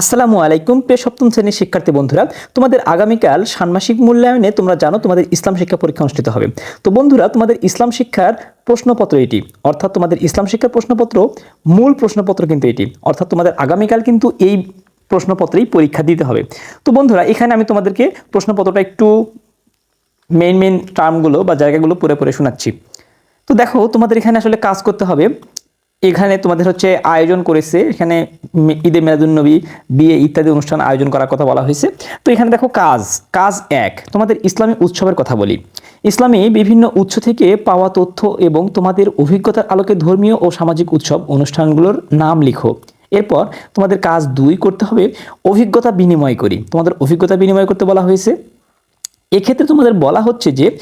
আসসালামু আলাইকুম, প্রিয় সপ্তম শ্রেণির শিক্ষার্থী বন্ধুরা। তোমাদের আগামীকাল ষান্মাসিক মূল্যায়নে তোমরা জানো তোমাদের ইসলাম শিক্ষা পরীক্ষা অনুষ্ঠিত হবে। তো বন্ধুরা, তোমাদের ইসলাম শিক্ষার প্রশ্নপত্র এটি। অর্থাৎ তোমাদের ইসলাম শিক্ষার প্রশ্নপত্র, মূল প্রশ্নপত্র কিন্তু এটি। অর্থাৎ তোমাদের আগামীকাল কিন্তু এই প্রশ্নপত্রেই পরীক্ষা দিতে হবে। তো বন্ধুরা, এখানে আমি তোমাদেরকে প্রশ্নপত্রটা একটু মেইন মেইন টার্মগুলো বা জায়গাগুলো পড়ে পড়ে শোনাচ্ছি। তো দেখো, তোমাদের এখানে আসলে কাজ করতে হবে। এখানে তোমাদের হচ্ছে আয়োজন করেছে, এখানে ঈদে মেলাদুন্নবী, বিয়ে ইত্যাদি অনুষ্ঠান আয়োজন করার কথা বলা হয়েছে। তো এখানে দেখো কাজ কাজ এক। তোমাদের ইসলামী উৎসবের কথা বলি। ইসলামী বিভিন্ন উৎস থেকে পাওয়া তথ্য এবং তোমাদের অভিজ্ঞতার আলোকে ধর্মীয় ও সামাজিক উৎসব অনুষ্ঠানগুলোর নাম লিখো। এরপর তোমাদের কাজ দুই করতে হবে, অভিজ্ঞতা বিনিময় করি। তোমাদের অভিজ্ঞতা বিনিময় করতে বলা হয়েছে। এক্ষেত্রে তোমাদের বলা হচ্ছে যে,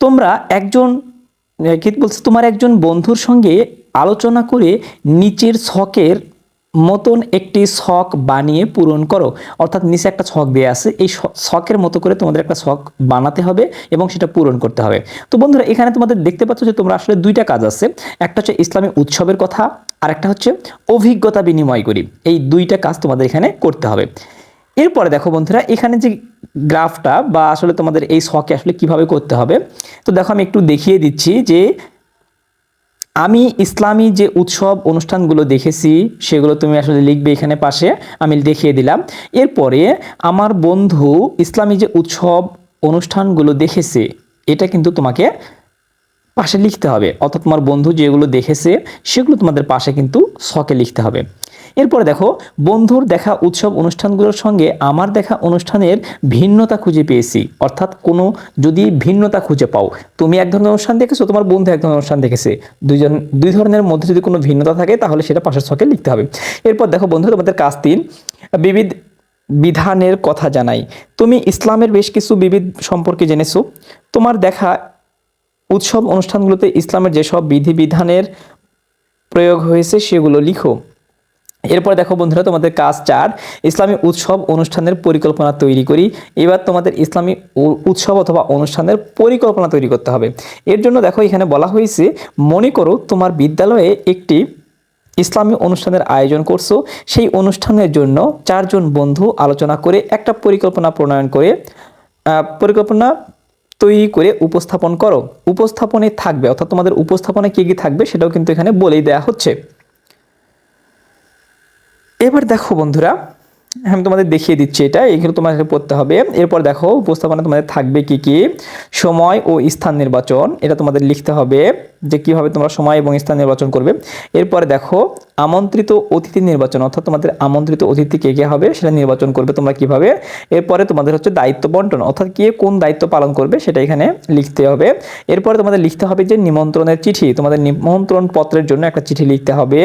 তোমরা একজন, কি বলছে, তোমার একজন বন্ধুর সঙ্গে আলোচনা করে নিচের ছকের মতন একটি ছক বানিয়ে পূরণ করো। অর্থাৎ নিচে একটা ছক দেওয়া আছে। এই ছকের মতো করে তোমাদের একটা ছক বানাতে হবে এবং সেটা পূরণ করতে হবে। তো বন্ধুরা, এখানে তোমাদের দেখতে পাচ্ছ যে তোমরা আসলে দুইটা কাজ আছে। একটা হচ্ছে ইসলামী উৎসবের কথা আর একটা হচ্ছে অভিজ্ঞতা বিনিময় করি। এই দুইটা কাজ তোমাদের এখানে করতে হবে। এরপরে দেখো বন্ধুরা, এখানে যে গ্রাফটা বা আসলে তোমাদের এই শখে আসলে কীভাবে করতে হবে, তো দেখো আমি একটু দেখিয়ে দিচ্ছি যে আমি ইসলামী যে উৎসব অনুষ্ঠানগুলো দেখেছি, সেগুলো তুমি আসলে লিখবে এখানে পাশে, আমি দেখিয়ে দিলাম। এরপরে আমার বন্ধু ইসলামী যে উৎসব অনুষ্ঠানগুলো দেখেছে, এটা কিন্তু তোমাকে পাশে লিখতে হবে। অর্থাৎ তোমার বন্ধু যেগুলো দেখেছে, সেগুলো তোমাদের পাশে কিন্তু শখে লিখতে হবে। এরপরে দেখো, বন্ধুর দেখা উৎসব অনুষ্ঠানগুলোর সঙ্গে আমার দেখা অনুষ্ঠানের ভিন্নতা খুঁজে পেয়েছি। অর্থাৎ কোনো যদি ভিন্নতা খুঁজে পাও, তুমি এক ধরনের অনুষ্ঠান দেখেছ, তোমার বন্ধু এক ধরনের অনুষ্ঠান দেখেছে, দুইজন, দুই ধরনের মধ্যে যদি কোনো ভিন্নতা থাকে, তাহলে সেটা পাশের ছকে লিখতে হবে। এরপর দেখো বন্ধু, তোমাদের কাজ তিন, বিবিধ বিধানের কথা জানাই। তুমি ইসলামের বেশ কিছু বিবিধ সম্পর্কে জেনেছো। তোমার দেখা উৎসব অনুষ্ঠানগুলোতে ইসলামের যেসব বিধিবিধানের প্রয়োগ হয়েছে, সেগুলো লিখো। এরপর দেখো বন্ধুরা, তোমাদের কাজ চার, ইসলামী উৎসব অনুষ্ঠানের পরিকল্পনা তৈরি করি। এবার তোমাদের ইসলামী উৎসব অথবা অনুষ্ঠানের পরিকল্পনা তৈরি করতে হবে। এর জন্য দেখো এখানে বলা হয়েছে, মনে করো তোমার বিদ্যালয়ে একটি ইসলামী অনুষ্ঠানের আয়োজন করছ। সেই অনুষ্ঠানের জন্য চারজন বন্ধু আলোচনা করে একটা পরিকল্পনা প্রণয়ন করে পরিকল্পনা তৈরি করে উপস্থাপন করো। উপস্থাপনে থাকবে, অর্থাৎ তোমাদের উপস্থাপনে কী কী থাকবে সেটাও কিন্তু এখানে বলেই দেওয়া হচ্ছে। এবার দেখো বন্ধুরা, আমি তোমাদের দেখিয়ে দিচ্ছি এটা, এগুলো তোমাদের পড়তে হবে। এরপর দেখো, উপস্থাপনা তোমাদের থাকবে কি কি? সময় ও স্থান নির্বাচন, এটা তোমাদের লিখতে হবে যে কীভাবে তোমরা সময় এবং স্থান নির্বাচন করবে। এরপরে দেখো, আমন্ত্রিত অতিথি নির্বাচন, অর্থাৎ তোমাদের আমন্ত্রিত অতিথি কে কে হবে, সেটা নির্বাচন করবে তোমরা কীভাবে। এরপরে তোমাদের হচ্ছে দায়িত্ব বন্টন, অর্থাৎ কে কোন দায়িত্ব পালন করবে, সেটা এখানে লিখতে হবে। এরপরে তোমাদের লিখতে হবে যে নিমন্ত্রণের চিঠি, তোমাদের নিমন্ত্রণ পত্রের জন্য একটা চিঠি লিখতে হবে।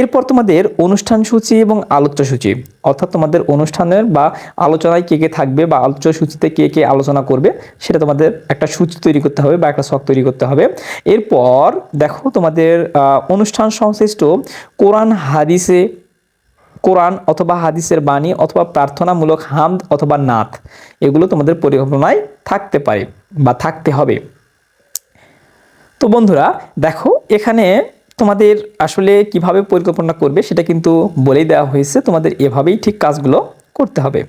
এরপর তোমাদের অনুষ্ঠান সূচি এবং আলোচ্য সূচি। অর্থাৎ তোমাদের অনুষ্ঠানের বা আলোচনায় কে কে থাকবে বা আলোচ্য সূচিতে কে কে আলোচনা করবে, সেটা তোমাদের একটা সূচি তৈরি করতে হবে বা একটা শখ তৈরি করতে হবে। এরপর দেখো তোমাদের অনুষ্ঠান সংশ্লিষ্ট কোরআন, হাদিসে, কোরআন অথবা হাদিসের বাণী অথবা প্রার্থনামূলক হামদ অথবা নাথ এগুলো তোমাদের পরিকল্পনায় থাকতে পারে বা থাকতে হবে। তো বন্ধুরা, দেখো এখানে তোমাদের আসলে কীভাবে পরিকল্পনা করবে সেটা কিন্তু বলেই দেওয়া হয়েছে। তোমাদের এভাবেই ঠিক কাজগুলো করতে হবে।